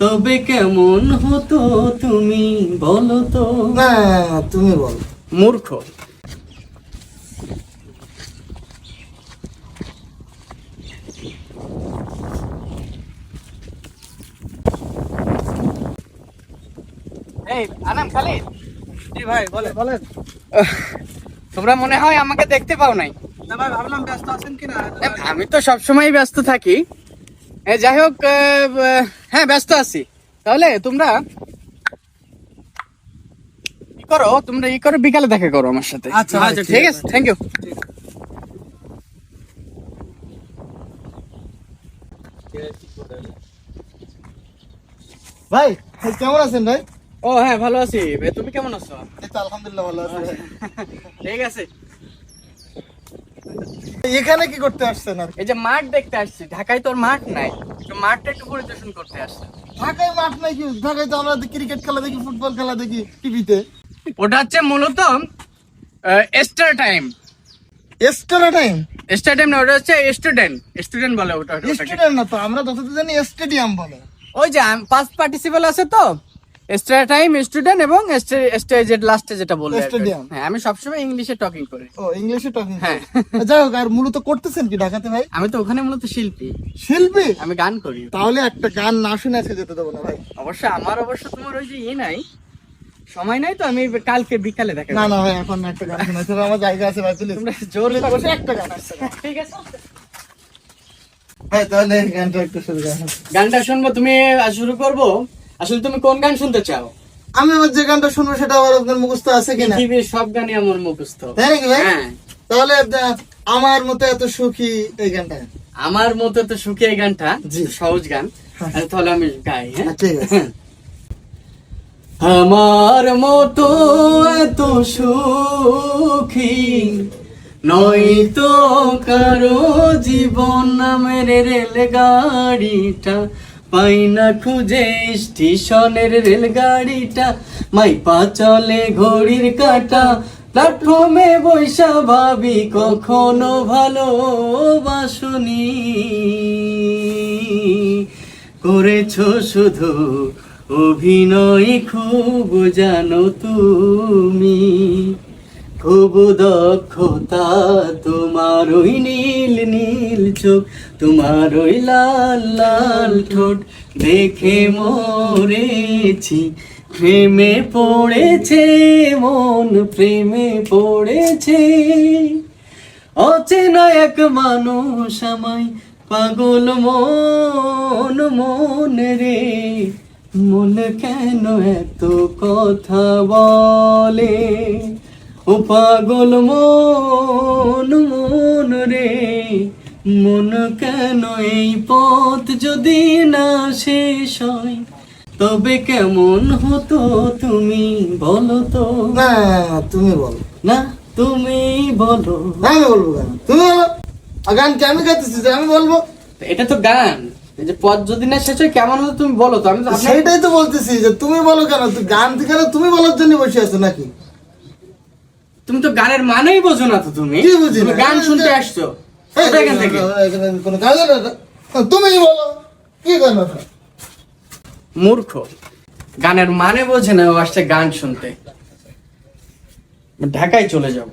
তবে কেমন হতো তুমি বলো তো? না তুমি বলো। মূর্খ। এই আনাম খালিদ। জি ভাই বলে তোমরা মনে হয় আমাকে দেখতে পাও নাই। না ভাবলাম ব্যস্ত আছেন কিনা? আমি তো সবসময় ব্যস্ত থাকি। যাই হোক ব্যস্ত আছি। তাহলে তোমরা ই করো তোমরা ই করো বিকালে দেখা করো আমার সাথে। আচ্ছা, আচ্ছা, ঠিক আছে? থ্যাংক ইউ ভাই কেমন আছেন ভাই? ও হ্যাঁ ভালো আছি। বে, তুমি কেমন আছো? আলহামদুলিল্লাহ ভালো আছি ঠিক আছে। এখানে কি করতে আসছেন আর এই যে মাঠ দেখতে আসছি। ঢাকায় তোর মাঠ নাই। মাঠটা একটু পরিদর্শন করতে ঢাকায় মাঠ নাই কি? ঢাকায় তো আমরা ক্রিকেট খেলা দেখি ফুটবল খেলা দেখি টিভিতে ওটা হচ্ছে মূলত এস্টার টাইম এস্টার টাইম এস্টার টাইম না ওটা হচ্ছে স্টুডেন্ট স্টুডেন্ট বলে ওটা না তো আমরা যতদূর জানি স্টেডিয়াম বলে। ওই যে পাঁচ পার্টিসিপেল আছে তো? এক্সট্রা টাইম স্টুডেন্ট এবং স্টেজের লাস্টে যেটা বললে। Stadium. হ্যাঁ আমি সবসময় ইংলিশে টকিং করি। ও ইংলিশে টকিং হ্যাঁ। যাই হোক আর মূলত করতেছেন কি ঢাকাতে ভাই? আমি তো ওখানে মূলত শিল্পী। শিল্পী? আমি গান করি। তাহলে একটা গান না শুনে আজকে যেতে দেবো না ভাই। অবশ্য আমার অবশ্য তোমার ওই যে ইয়ে নাই সময় নাই তো আমি কালকে বিকালে দেখা না না ভাই এখন একটা গান হবে। আমার জায়গা আছে ভাই প্লিজ তোমরা জোর বসে একটা গান ঠিক আছে। ভাই তাহলে গানটা একটু শুরু গানটা শুনব তুমি শুরু করব। আসলে তুমি কোন গান শুনতে চাও? আমি আবার যে গানটা শুনব সেটা আবার আপনার মুখস্থ আছে কিনা? পৃথিবীর সব গানই আমার মুখস্থ। তাই নাকি ভাই? হ্যাঁ। তাহলে আমার মতো এত সুখী এই গানটা? আমার মতো তো সুখী এই গানটা? সহজ গান? হ্যাঁ। আচ্ছা, তাহলে আমি গাই হ্যাঁ ঠিক আছে। আমার মতো এত সুখী নয় তো কারও জীবন নামের রেলগাড়িটা। পাই না খুঁজে স্টেশনের রেলগাড়িটা। মাইপা চলে ঘড়ির কাটা। প্ল্যাটফর্মে বৈশা ভাবি, কখনো ভালোবাসনি। করেছ শুধু অভিনয় খুব জানো তুমি। খুব দক্ষতা, তোমার ওই নীল নীল চোখ, তোমার ওই লাল লাল ঠোঁট দেখে মরেছি। প্রেমে পড়েছে মন, প্রেমে পড়েছে। অচেনা এক মানুষ আমায় পাগল মন মন রে। মন কেন এত কথা বলে? ও পাগল মন মন রে মন কেন এই পথ যদি না শেষ হয়? তবে কেমন হতো তুমি বলো তো? না তুমি বলো। না তুমি বলো। আমি বলব গান তুমি বলো। গান কি আমি গাইতেছি যে আমি বলব। এটা তো গান। এই যে পথ যদি না শেষ হয় কেমন হতো তুমি বলো তো? আমি তো আপনার- তো বলতেছি যে তুমি বলো কেন? গান থেকে তুমি বলার জন্য বসে আছো নাকি? তুমি তো গানের মানেই বোঝো না তো তুমি? গান শুনতে আসছো। এখান থেকে? কোনো কাজ তুমি বলো? কি গান মূর্খ। গানের মানে বোঝে না ও আসছে গান শুনতে। ঢাকায় চলে যাব।